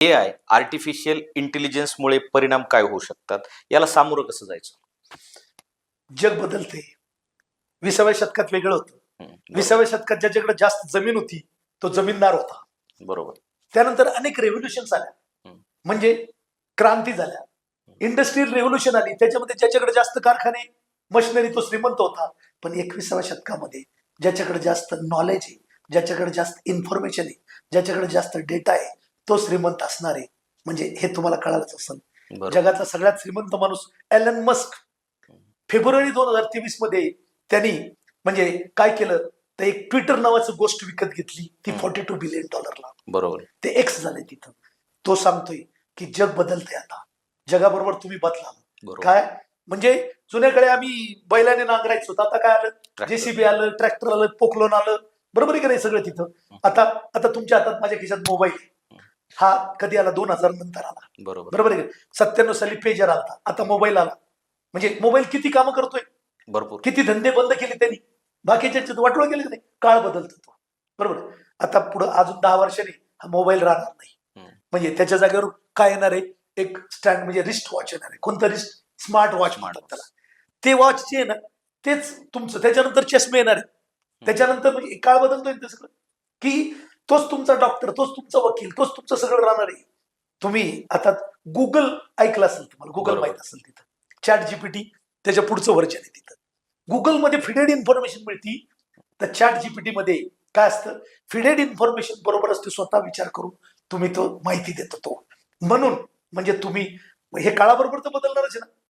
A I artificial इंटेलिजन्समुळे परिणाम काय होऊ शकतात? याला सामोरं कसं जायचं? जग बदलते विसाव्या शतकात वेगळं होतं. विसाव्या शतकात ज्याच्याकडे जास्त जमीन होती तो जमीनदार होता. बरोबर. त्यानंतर अनेक रेव्होल्युशन्स आल्या. म्हणजे क्रांती झाल्या. इंडस्ट्रियल रेव्होल्युशन आली. त्याच्यामध्ये ज्याच्याकडे जास्त कारखाने मशिनरी तो श्रीमंत होता. पण एकविसाव्या शतकामध्ये ज्याच्याकडे जास्त नॉलेज आहे ज्याच्याकडे जास्त इन्फॉर्मेशन आहे ज्याच्याकडे जास्त डेटा आहे तो श्रीमंत असणार आहे. म्हणजे हे तुम्हाला कळालंच असेल. जगातला सगळ्यात श्रीमंत माणूस एलन मस्क फेब्रुवारी दोन हजार तेवीसमध्ये त्यांनी म्हणजे काय केलं? तर एक ट्विटर नावाचं गोष्ट विकत घेतली. ती. फोर्टी टू बिलियन डॉलरला बरोबर. ते एक्स झाले तिथं. तो सांगतोय की जग बदलतंय आता. जगाबरोबर तुम्ही बदला बरोबर. काय? म्हणजे जुन्याकडे आम्ही बैलाने नांगरायचो आता काय आलं. जेसीबी आलं ट्रॅक्टर आलं पोकलोन आलं. बरोबर आहे का नाही सगळं तिथं? आता आता तुमच्या हातात माझ्या खिशात मोबाईल हा कधी आला? दोन हजार नंतर आला. बरोबर. बरोबर आहे सत्त्याण्णव साली पेजर आला आता मोबाईल आला. म्हणजे मोबाईल किती कामं करतोय? भरपूर. किती धंदे बंद केले त्यांनी? बाकीच्या वाटोळ केले की नाही? काळ बदलतो तो. बरोबर. आहे? आता पुढं अजून दहा वर्षांनी हा मोबाईल राहणार नाही. म्हणजे त्याच्या जागेवर काय येणार आहे? एक स्टँड म्हणजे रिस्ट वॉच येणार आहे. कोणतं रिस्ट स्मार्ट वॉच म्हणतात त्याला. ते वॉच जे आहे ना तेच तुमचं. त्याच्यानंतर चष्मे येणार आहेत. त्याच्यानंतर म्हणजे काळ बदलतोय ते सगळं? की तोच तुमचा डॉक्टर तोच तुमचा वकील तोच तुमचं सगळं राहणार. आहे तुम्ही आता गुगल ऐकलं असेल तुम्हाला गुगल बरोबर. माहीत असेल तिथं. चॅट जीपीटी त्याच्या पुढचं व्हर्जन आहे तिथं. गुगलमध्ये फिडेड इन्फॉर्मेशन मिळती. तर चॅट जीपीटी मध्ये काय असतं? फिडेड इन्फॉर्मेशन बरोबरच ते स्वतः विचार करून तुम्ही तो माहिती देतो तो. म्हणून म्हणजे तुम्ही हे काळाबरोबर तर बदलणारच आहे ना.